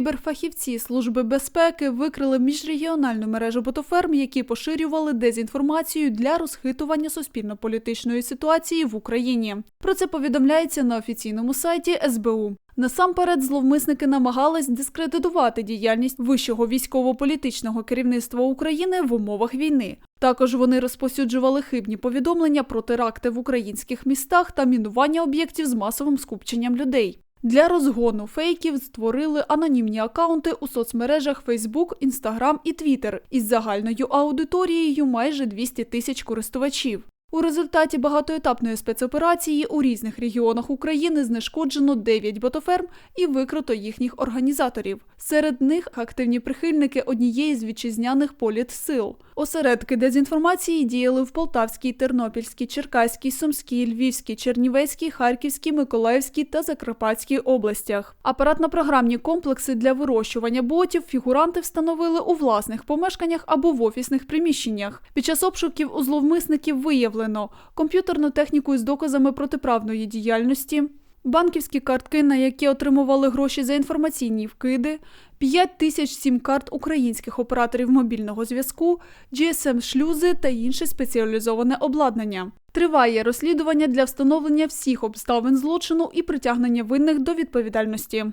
Кіберфахівці Служби безпеки викрили міжрегіональну мережу ботоферм, які поширювали дезінформацію для розхитування суспільно-політичної ситуації в Україні. Про це повідомляється на офіційному сайті СБУ. Насамперед, зловмисники намагались дискредитувати діяльність вищого військово-політичного керівництва України в умовах війни. Також вони розповсюджували хибні повідомлення про теракти в українських містах та мінування об'єктів з масовим скупченням людей. Для розгону фейків створили анонімні акаунти у соцмережах Facebook, Instagram і Twitter із загальною аудиторією майже 200 тисяч користувачів. У результаті багатоетапної спецоперації у різних регіонах України знешкоджено 9 ботоферм і викрито їхніх організаторів. Серед них активні прихильники однієї з вітчизняних політсил. Осередки дезінформації діяли в Полтавській, Тернопільській, Черкаській, Сумській, Львівській, Чернівецькій, Харківській, Миколаївській та Закарпатській областях. Апаратно-програмні комплекси для вирощування ботів фігуранти встановили у власних помешканнях або в офісних приміщеннях. Під час обшуків у зловмисників виявлено комп'ютерну техніку із доказами протиправної діяльності, банківські картки, на які отримували гроші за інформаційні вкиди, 5 тисяч сім-карт українських операторів мобільного зв'язку, GSM-шлюзи та інше спеціалізоване обладнання. Триває розслідування для встановлення всіх обставин злочину і притягнення винних до відповідальності.